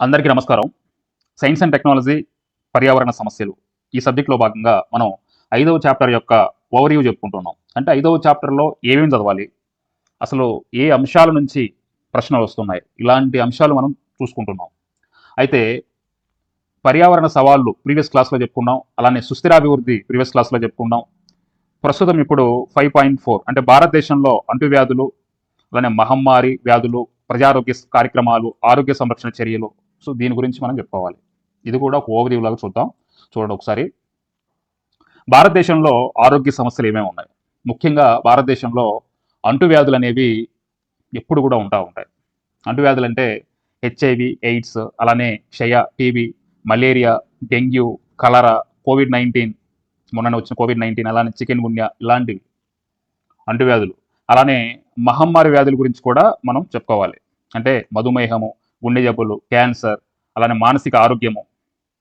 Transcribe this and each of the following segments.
అందరికీ నమస్కారం. Science and technology పర్యావరణ సమస్యలు. ఈ సబ్జెక్ట్లో భాగంగా మనం ఐదవ చాప్టర్ యొక్క ఓవర్వ్యూ చెప్పుకుంటున్నాం. అంటే ఐదవ చాప్టర్లో ఏమేమి చదవాలి? అసలు ఏ అంశాల నుంచి ప్రశ్నలు వస్తున్నాయి? ఇలాంటి అంశాలు మనం చూసుకుంటున్నాం. అయితే పర్యావరణ సవాళ్ళు ప్రీవియస్ క్లాస్లో చెప్పుకున్నాం. అలానే సుస్థిరాభివృద్ధి ప్రీవియస్ క్లాస్లో చెప్పుకున్నాం. ప్రస్తుతం ఇప్పుడు ఫైవ్ పాయింట్ ఫోర్ అంటే భారతదేశంలో అంటువ్యాధులు అలానే మహమ్మారి వ్యాధులు ప్రజారోగ్య కార్యక్రమాలు ఆరోగ్య సంరక్షణ చర్యలు. సో దీని గురించి మనం చెప్పుకోవాలి. ఇది కూడా ఒక ఓవర్ లాగా చూద్దాం. చూడండి ఒకసారి. భారతదేశంలో ఆరోగ్య సమస్యలు ఏమేమి ఉన్నాయి? ముఖ్యంగా భారతదేశంలో అంటువ్యాధులు అనేవి ఎప్పుడు కూడా ఉంటా ఉంటాయి. అంటువ్యాధులు అంటే హెచ్ఐవి ఎయిడ్స్ అలానే క్షయ TB malaria dengue cholera covid nineteen మొన్న వచ్చిన కోవిడ్ నైన్టీన్ అలానే చికెన్ గున్యా ఇలాంటివి అంటువ్యాధులు. అలానే మహమ్మారి వ్యాధుల గురించి కూడా మనం చెప్పుకోవాలి. అంటే మధుమేహము గుండె జబ్బులు క్యాన్సర్ అలానే మానసిక ఆరోగ్యము.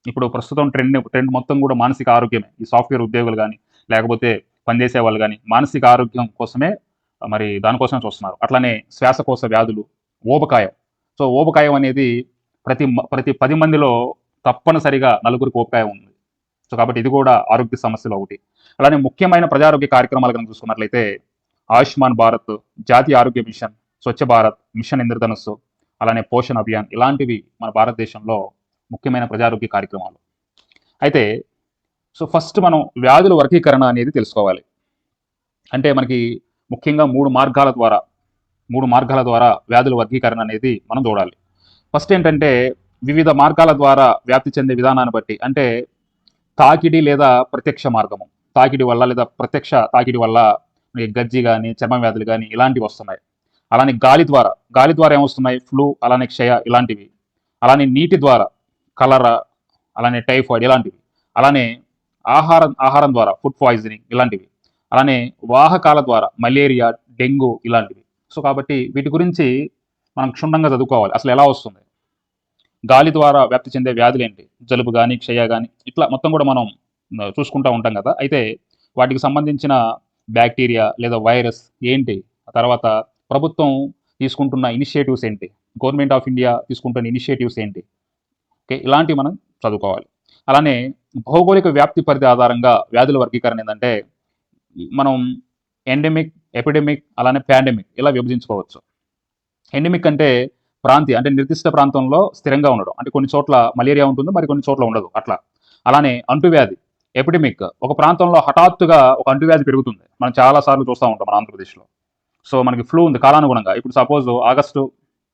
ఇప్పుడు ప్రస్తుతం ట్రెండ్ ట్రెండ్ మొత్తం కూడా మానసిక ఆరోగ్యమే. ఈ సాఫ్ట్వేర్ ఉద్యోగులు కానీ లేకపోతే పనిచేసే వాళ్ళు కానీ మానసిక ఆరోగ్యం కోసమే మరి దానికోసమే చూస్తున్నారు. అట్లానే శ్వాసకోశ వ్యాధులు ఓబకాయం సో ఓబకాయం అనేది ప్రతి మ- ప్రతి పది మందిలో తప్పనిసరిగా నలుగురికి ఓపకాయం ఉంది. సో కాబట్టి ఇది కూడా ఆరోగ్య సమస్యలు ఒకటి. అలానే ముఖ్యమైన ప్రజారోగ్య కార్యక్రమాలు కనుక చూసుకున్నట్లయితే ఆయుష్మాన్ భారత్ జాతీయ ఆరోగ్య మిషన్ స్వచ్ఛ భారత్ మిషన్ ఇంద్రధనుస్సు అలానే పోషణ్ అభియాన్ ఇలాంటివి మన భారతదేశంలో ముఖ్యమైన ప్రజారోగ్య కార్యక్రమాలు. అయితే సో ఫస్ట్ మనం వ్యాధుల వర్గీకరణ అనేది తెలుసుకోవాలి. అంటే మనకి ముఖ్యంగా మూడు మార్గాల ద్వారా మూడు మార్గాల ద్వారా వ్యాధుల వర్గీకరణ అనేది మనం చూడాలి. ఫస్ట్ ఏంటంటే వివిధ మార్గాల ద్వారా వ్యాప్తి చెందే విధానాన్ని బట్టి అంటే తాకిడి లేదా ప్రత్యక్ష మార్గము. తాకిడి వల్ల లేదా ప్రత్యక్ష తాకిడి వల్ల గజ్జి కానీ చర్మ వ్యాధులు కానీ ఇలాంటివి వస్తున్నాయి. అలానే గాలి ద్వారా గాలి ద్వారా ఏమొస్తున్నాయి? ఫ్లూ అలానే క్షయ ఇలాంటివి. అలానే నీటి ద్వారా కలరా అలానే టైఫాయిడ్ ఇలాంటివి. అలానే ఆహారం ఆహారం ద్వారా ఫుడ్ పాయిజనింగ్ ఇలాంటివి. అలానే వాహకాల ద్వారా మలేరియా డెంగ్యూ ఇలాంటివి. సో కాబట్టి వీటి గురించి మనం క్షుణ్ణంగా చదువుకోవాలి. అసలు ఎలా వస్తుంది? గాలి ద్వారా వ్యాప్తి చెందే వ్యాధులు ఏంటి? జలుబు కానీ క్షయ కానీ ఇట్లా మొత్తం కూడా మనం చూసుకుంటూ ఉంటాం కదా. అయితే వాటికి సంబంధించిన బ్యాక్టీరియా లేదా వైరస్ ఏంటి? తర్వాత ప్రభుత్వం తీసుకుంటున్న ఇనిషియేటివ్స్ ఏంటి? గవర్నమెంట్ ఆఫ్ ఇండియా తీసుకుంటున్న ఇనిషియేటివ్స్ ఏంటి? ఓకే ఇలాంటివి మనం చదువుకోవాలి. అలానే భౌగోళిక వ్యాప్తి పరిధి ఆధారంగా వ్యాధుల వర్గీకరణ ఏంటంటే మనం ఎండెమిక్ ఎపిడెమిక్ అలానే పాండమిక్ ఇలా విభజించుకోవచ్చు. ఎండెమిక్ అంటే ప్రాంతీయ అంటే నిర్దిష్ట ప్రాంతంలో స్థిరంగా ఉండడం. అంటే కొన్ని చోట్ల మలేరియా ఉంటుంది మరి కొన్ని చోట్ల ఉండదు అట్లా. అలానే అంటువ్యాధి ఎపిడెమిక్ ఒక ప్రాంతంలో హఠాత్తుగా ఒక అంటువ్యాధి పెరుగుతుంది. మనం చాలా సార్లు చూస్తూ ఉంటాం మన ఆంధ్రప్రదేశ్లో. సో మనకి ఫ్లూ ఉంది కాలానుగుణంగా. ఇప్పుడు సపోజ్ ఆగస్టు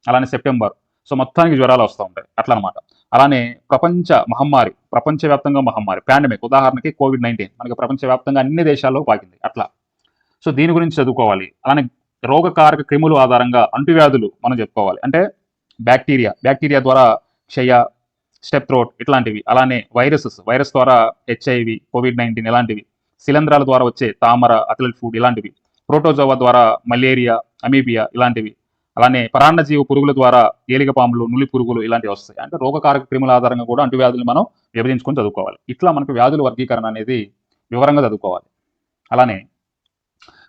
అలానే సెప్టెంబర్. సో మొత్తానికి జ్వరాలు వస్తూ ఉంటాయి. అట్లా అనమాట అలానే ప్రపంచ మహమ్మారి ప్రపంచవ్యాప్తంగా మహమ్మారి పాండమిక్. ఉదాహరణకి కోవిడ్ నైన్టీన్. మనకి ప్రపంచవ్యాప్తంగా అన్ని దేశాల్లో పాకింది. అట్లా. సో దీని గురించి చదువుకోవాలి. అలానే రోగకారక క్రిములు ఆధారంగా అంటువ్యాధులు మనం చెప్పుకోవాలి. అంటే బ్యాక్టీరియా. బ్యాక్టీరియా ద్వారా క్షయ స్టెప్ థ్రోట్ ఇట్లాంటివి. అలానే వైరసెస్. వైరస్ ద్వారా హెచ్ఐవి కోవిడ్ నైన్టీన్ ఇలాంటివి. శిలంధ్రాల ద్వారా వచ్చే తామర అథ్లెట్ ఫుడ్ ఇలాంటివి. ప్రోటోజోవా ద్వారా మలేరియా అమీబియా ఇలాంటివి అలానే పరాన్నజీవ పురుగుల ద్వారా ఏలికపాములు నులి పురుగులు ఇలాంటివి వస్తాయి. అంటే రోగకారక క్రిముల ఆధారంగా కూడా అంటువ్యాధులు మనం విభజించుకొని చదువుకోవాలి. ఇట్లా మనకు వ్యాధుల వర్గీకరణ అనేది వివరంగా చదువుకోవాలి. అలానే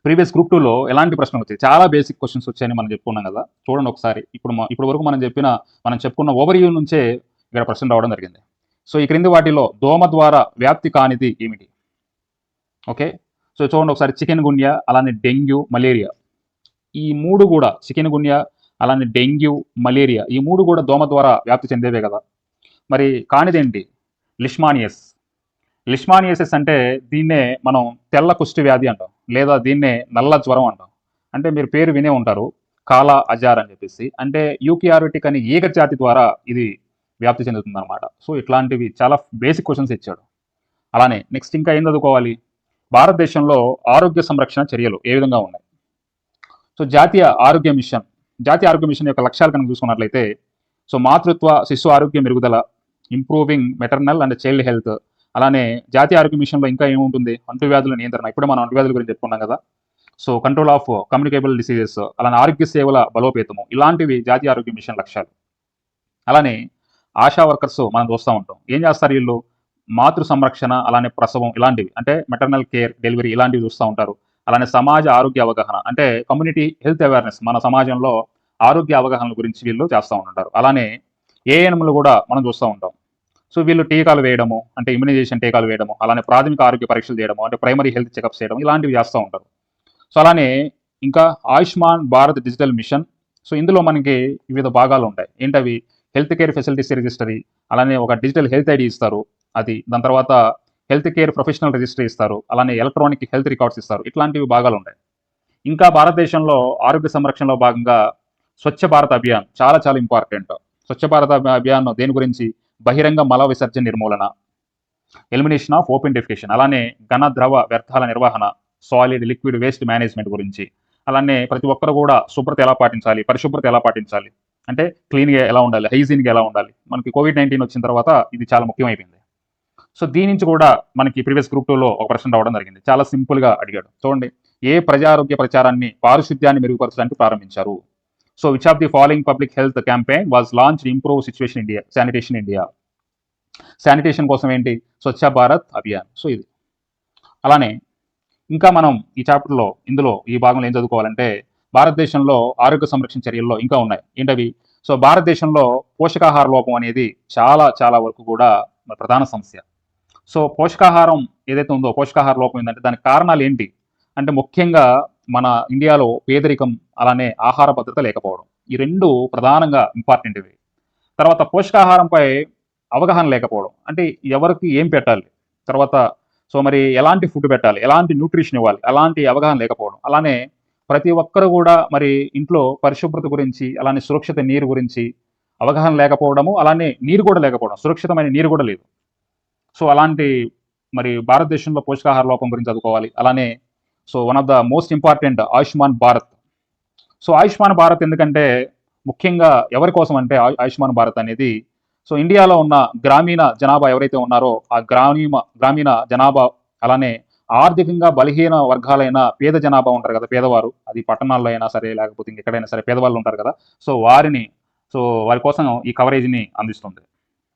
ప్రీవియస్ గ్రూప్ టూలో ఎలాంటి ప్రశ్నలు వచ్చాయి? చాలా బేసిక్ క్వశ్చన్స్ వచ్చాయని మనం చెప్పుకున్నాం కదా. చూడండి ఒకసారి. ఇప్పుడు మ- ఇప్పుడు వరకు మనం చెప్పిన మనం చెప్పుకున్న ఓవర్ నుంచే ఇక్కడ ప్రశ్న రావడం జరిగింది. సో ఈ క్రింది వాటిలో దోమ ద్వారా వ్యాప్తి కానిది ఏమిటి? ఓకే? సో చూడండి ఒకసారి చికెన్ గున్యా అలానే డెంగ్యూ మలేరియా. ఈ మూడు కూడా చికెన్ గున్యా అలానే డెంగ్యూ మలేరియా ఈ మూడు కూడా దోమ ద్వారా వ్యాప్తి చెందేవే కదా. మరి కానిదేంటి? లిష్మానియస్. లిష్మానియసెస్ అంటే దీన్నే మనం తెల్ల కుష్టి వ్యాధి అంటాం లేదా దీన్నే నల్ల జ్వరం అంటాం. అంటే మీరు పేరు వినే ఉంటారు కాలా అజార్ అని చెప్పేసి. అంటే యూకియారిటిక్ అనే ఏక జాతి ద్వారా ఇది వ్యాప్తి చెందుతుందన్నమాట. సో ఇట్లాంటివి చాలా బేసిక్ క్వశ్చన్స్ ఇచ్చాడు. అలానే నెక్స్ట్ ఇంకా ఏం చదువుకోవాలి? భారతదేశంలో ఆరోగ్య సంరక్షణ చర్యలు ఏ విధంగా ఉన్నాయి? సో జాతీయ ఆరోగ్య మిషన్ జాతీయ ఆరోగ్య మిషన్ యొక్క లక్ష్యాలు కనుక చూసుకున్నట్లయితే సో మాతృత్వ శిశు ఆరోగ్య మెరుగుదల improving maternal and child health అలానే జాతీయ ఆరోగ్య మిషన్లో ఇంకా ఏముంటుంది? అంటువ్యాధుల నియంత్రణ ఇప్పుడు మనం అంటువ్యాధుల గురించి చెప్పుకున్నాం కదా. So control of communicable diseases అలానే ఆరోగ్య సేవల బలోపేతము ఇలాంటివి జాతీయ ఆరోగ్య మిషన్ లక్ష్యాలు. అలానే ఆశా వర్కర్స్ మనం చూస్తూ ఉంటాం. ఏం చేస్తారు వీళ్ళు? మాతృ సంరక్షణ అలానే ప్రసవం ఇలాంటివి. అంటే మెటర్నల్ కేర్ డెలివరీ ఇలాంటివి చూస్తూ ఉంటారు. అలానే సమాజ ఆరోగ్య అవగాహన. అంటే కమ్యూనిటీ హెల్త్ అవేర్నెస్ మన సమాజంలో ఆరోగ్య అవగాహన గురించి వీళ్ళు చేస్తూ ఉంటారు. అలానే ఏఎన్ఎంలు కూడా మనం చూస్తూ ఉంటాం. సో వీళ్ళు టీకాలు వేయడము అంటే ఇమ్యునైజేషన్ టీకాలు వేయడము అలానే ప్రాథమిక ఆరోగ్య పరీక్షలు చేయడము అంటే ప్రైమరీ హెల్త్ చెకప్స్ చేయడం ఇలాంటివి చేస్తూ ఉంటారు. సో అలానే ఇంకా Ayushman Bharat digital mission so ఇందులో మనకి వివిధ భాగాలు ఉంటాయి. ఏంటవి? హెల్త్ కేర్ ఫెసిలిటీస్ రిజిస్టరీ అలానే ఒక డిజిటల్ హెల్త్ ఐడి ఇస్తారు. అది దాని తర్వాత హెల్త్ కేర్ ప్రొఫెషనల్ రిజిస్టర్ ఇస్తారు. అలానే ఎలక్ట్రానిక్ హెల్త్ రికార్డ్స్ ఇస్తారు. ఇట్లాంటివి భాగాలు ఉంటాయి ఇంకా భారతదేశంలో ఆరోగ్య సంరక్షణలో భాగంగా స్వచ్ఛ భారత్ అభియాన్ చాలా చాలా ఇంపార్టెంట్ స్వచ్ఛ భారత్ అభియాన్ దేని గురించి? బహిరంగ మల విసర్జన నిర్మూలన ఎలిమినేషన్ ఆఫ్ ఓపెన్ డెఫికేషన్ అలానే ఘన ద్రవ వ్యర్థాల నిర్వహణ సాలిడ్ లిక్విడ్ వేస్ట్ మేనేజ్మెంట్ గురించి. అలానే ప్రతి ఒక్కరు కూడా శుభ్రత ఎలా పాటించాలి? పరిశుభ్రత ఎలా పాటించాలి? అంటే క్లీన్గా ఎలా ఉండాలి? హైజీన్గా ఎలా ఉండాలి? మనకి కోవిడ్ నైన్టీన్ వచ్చిన తర్వాత ఇది చాలా ముఖ్యమైపోయింది. సో దీని నుంచి కూడా మనకి ప్రీవియస్ గ్రూప్ టూలో ఒక ప్రశ్న రావడం జరిగింది. చాలా సింపుల్గా అడిగాడు. చూడండి. ఏ ప్రజారోగ్య ప్రచారాన్ని పారిశుద్ధ్యాన్ని మెరుగుపరచడానికి ప్రారంభించారు? So which of the following public health campaign was launch improve situation India sanitation India sanitation కోసం ఏంటి? స్వచ్ఛ భారత్ అభియాన్. సో ఇది. అలానే ఇంకా మనం ఈ చాప్టర్లో ఇందులో ఈ భాగంలో ఏం చదువుకోవాలంటే భారతదేశంలో ఆరోగ్య సంరక్షణ చర్యల్లో ఇంకా ఉన్నాయి. ఏంటవి? సో భారతదేశంలో పోషకాహార లోపం అనేది చాలా చాలా వరకు కూడా ప్రధాన సమస్య. సో పోషకాహారం ఏదైతే ఉందో పోషకాహార లోపం ఏంటంటే దానికి కారణాలు ఏంటి? అంటే ముఖ్యంగా మన ఇండియాలో పేదరికం అలానే ఆహార భద్రత లేకపోవడం ఈ రెండు ప్రధానంగా ఇంపార్టెంట్ ఇవి. తర్వాత పోషకాహారంపై అవగాహన లేకపోవడం అంటే ఎవరికి ఏం పెట్టాలి? తర్వాత సో మరి ఎలాంటి ఫుడ్ పెట్టాలి? ఎలాంటి న్యూట్రిషన్ ఇవ్వాలి? అలాంటి అవగాహన లేకపోవడం అలానే ప్రతి ఒక్కరు కూడా మరి ఇంట్లో పరిశుభ్రత గురించి అలానే సురక్షిత నీరు గురించి అవగాహన లేకపోవడము అలానే నీరు కూడా లేకపోవడం సురక్షితమైన నీరు కూడా లేదు. సో అలాంటి మరి భారతదేశంలో పోషకాహార లోపం గురించి చదువుకోవాలి. అలానే so one of the most important Ayushman Bharat. So Ayushman Bharat ఎందుకంటే ముఖ్యంగా ఎవరి కోసం అంటే ఆయు- ఆయుష్మాన్ భారత్ అనేది సో ఇండియాలో ఉన్న గ్రామీణ జనాభా ఎవరైతే ఉన్నారో ఆ గ్రామీణ గ్రామీణ జనాభా అలానే ఆర్థికంగా బలహీన వర్గాలైన పేద జనాభా ఉంటారు కదా పేదవారు. అది పట్టణాల్లో అయినా సరే లేకపోతే ఎక్కడైనా సరే పేదవాళ్ళు ఉంటారు కదా. సో వారిని సో వారి కోసం ఈ కవరేజ్ని అందిస్తుంది.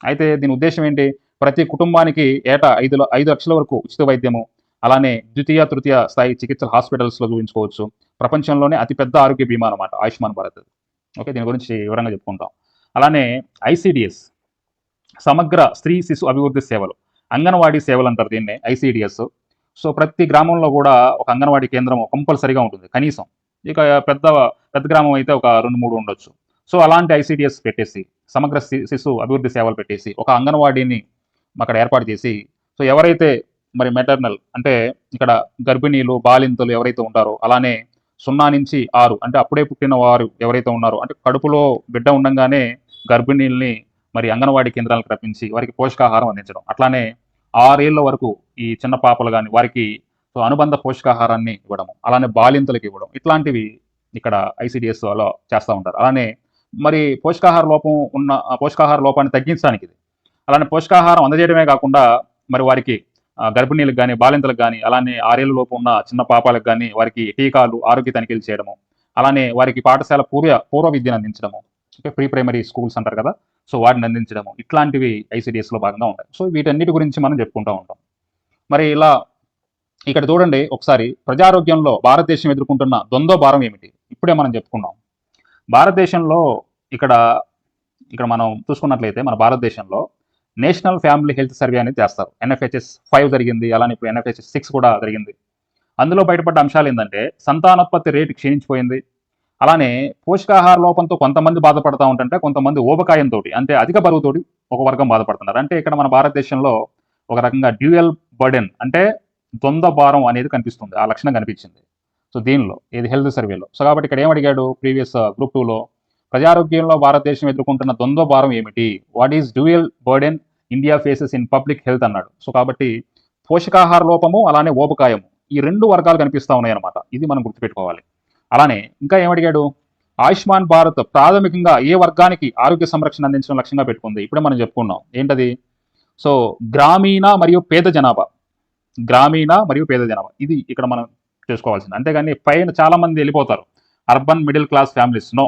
అయితే దీని ఉద్దేశం ఏంటి? ప్రతి కుటుంబానికి ఏటా ఐదు ఐదు లక్షల వరకు ఉచిత వైద్యము అలానే ద్వితీయ తృతీయ స్థాయి చికిత్సలు హాస్పిటల్స్లో చూపించుకోవచ్చు. ప్రపంచంలోనే అతిపెద్ద ఆరోగ్య బీమా అనమాట ఆయుష్మాన్ భారత్ ఓకే దీని గురించి వివరంగా చెప్పుకుంటాం. అలానే ఐసిడిఎస్ సమగ్ర స్త్రీ శిశు అభివృద్ధి సేవలు అంగన్వాడీ సేవలు అంటారు దీన్ని ఐసిడిఎస్ సో ప్రతి గ్రామంలో కూడా ఒక అంగన్వాడీ కేంద్రం కంపల్సరీగా ఉంటుంది కనీసం. ఇక పెద్ద పెద్ద గ్రామం అయితే ఒక రెండు మూడు ఉండొచ్చు. సో అలాంటి ఐసిడిఎస్ పెట్టేసి సమగ్ర శిశు అభివృద్ధి సేవలు పెట్టేసి ఒక అంగన్వాడీని అక్కడ ఏర్పాటు చేసి సో ఎవరైతే మరి మెటర్నల్ అంటే ఇక్కడ గర్భిణీలు బాలింతలు ఎవరైతే ఉంటారో అలానే సున్నా నుంచి ఆరు అంటే అప్పుడే పుట్టిన వారు ఎవరైతే ఉన్నారో అంటే కడుపులో బిడ్డ ఉండగానే గర్భిణీల్ని మరి అంగన్వాడీ కేంద్రాలకు రప్పించి వారికి పోషకాహారం అందించడం. అట్లానే ఆరేళ్ళ వరకు ఈ చిన్న పాపలు కానీ వారికి సో అనుబంధ పోషకాహారాన్ని ఇవ్వడం అలానే బాలింతలకు ఇవ్వడం ఇట్లాంటివి ఇక్కడ ఐసిడిఎస్లో చేస్తూ ఉంటారు. అలానే మరి పోషకాహార లోపం ఉన్న పోషకాహార లోపాన్ని తగ్గించడానికి ఇది అలానే పోషకాహారం అందజేయడమే కాకుండా మరి వారికి గర్భిణీలకు కానీ బాలింతలకు కానీ అలానే ఆరేళ్ళ లోపు ఉన్న చిన్న పాపాలకు కానీ వారికి టీకాలు ఆరోగ్య తనిఖీలు చేయడము అలానే వారికి పాఠశాల పూర్వ పూర్వ విద్యను అందించడము అంటే ప్రీ ప్రైమరీ స్కూల్స్ అంటారు కదా సో వాటిని అందించడము ఇట్లాంటివి ఐసిడిఎస్లో భాగంగా ఉంటాయి. సో వీటన్నిటి గురించి మనం చెప్పుకుంటూ ఉంటాం. మరి ఇలా ఇక్కడ చూడండి ఒకసారి ప్రజారోగ్యంలో భారతదేశం ఎదుర్కొంటున్న ద్వంద్వ భారం ఏమిటి? ఇప్పుడే మనం చెప్పుకున్నాం భారతదేశంలో ఇక్కడ ఇక్కడ మనం చూసుకున్నట్లయితే మన భారతదేశంలో నేషనల్ ఫ్యామిలీ హెల్త్ సర్వే అనేది చేస్తారు. ఎన్ఎఫ్హెచ్ఎస్ ఫైవ్ జరిగింది. అలానే ఇప్పుడు ఎన్ఎఫ్హెచ్ఎస్ సిక్స్ కూడా జరిగింది. అందులో బయటపడ్డ అంశాలు ఏంటంటే సంతానోత్పత్తి రేటు క్షీణించిపోయింది. అలానే పోషకాహార లోపంతో కొంతమంది బాధపడతా ఉంటుంటే కొంతమంది ఊబకాయంతో అంటే అధిక బరువుతోటి ఒక వర్గం బాధపడుతున్నారు. అంటే ఇక్కడ మన భారతదేశంలో ఒక రకంగా డ్యూయల్ బర్డెన్ అంటే ద్వంద్వ భారం అనేది కనిపిస్తుంది. ఆ లక్షణం కనిపించింది. సో దీనిలో ఇది హెల్త్ సర్వేలో. సో కాబట్టి ఇక్కడ ఏం అడిగాడు ప్రీవియస్ గ్రూప్ టూలో? ప్రజారోగ్యంలో భారతదేశం ఎదుర్కొంటున్న ద్వంద్వ భారం ఏమిటి? What is dual burden India faces in public health అన్నాడు. సో కాబట్టి పోషకాహార లోపము అలానే ఓపకాయము ఈ రెండు వర్గాలు కనిపిస్తూ ఉన్నాయి అనమాట ఇది మనం గుర్తుపెట్టుకోవాలి. అలానే ఇంకా ఏమడిగాడు? ఆయుష్మాన్ భారత్ ప్రాథమికంగా ఏ వర్గానికి ఆరోగ్య సంరక్షణ అందించడం లక్ష్యంగా పెట్టుకుంది? ఇప్పుడే మనం చెప్పుకున్నాం. ఏంటది? సో గ్రామీణ మరియు పేద జనాభా. గ్రామీణ మరియు పేద జనాభా. ఇది ఇక్కడ మనం చేసుకోవాల్సింది. అంతేగాని పైన చాలా మంది వెళ్ళిపోతారు. Urban middle class families no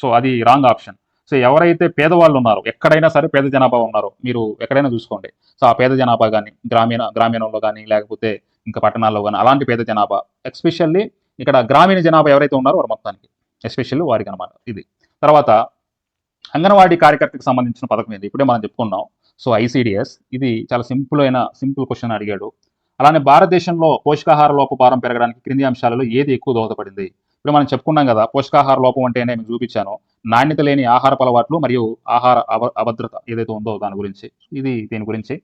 so అది రాంగ్ ఆప్షన్ సో ఎవరైతే పేదవాళ్ళు ఉన్నారో ఎక్కడైనా సరే పేద జనాభా ఉన్నారో మీరు ఎక్కడైనా చూసుకోండి. సో ఆ పేద జనాభా కానీ గ్రామీణ గ్రామీణంలో కానీ లేకపోతే ఇంకా పట్టణాల్లో కానీ అలాంటి పేద జనాభా ఎస్పెషల్లీ ఇక్కడ గ్రామీణ జనాభా ఎవరైతే ఉన్నారో వారు మొత్తానికి ఎస్పెషల్లీ వారికి అనమాట ఇది. తర్వాత అంగన్వాడీ కార్యకర్తకు సంబంధించిన పథకం ఇది ఇప్పుడే మనం చెప్పుకున్నాం. సో ఐసీడిఎస్ ఇది చాలా సింపుల్ అయిన సింపుల్ క్వశ్చన్ అడిగాడు. అలానే భారతదేశంలో పోషకాహార లోపభారం పెరగడానికి క్రింది అంశాలలో ఏది ఎక్కువ దోహదపడింది? ఇప్పుడు మనం చెప్పుకున్నాం కదా పోషకాహార లోపం అంటేనే మీకు చూపించాను. నాణ్యత లేని ఆహారపు అలవాట్లు మరియు ఆహార అభద్రత ఏదైతే ఉందో దాని గురించి. ఇది దీని గురించి.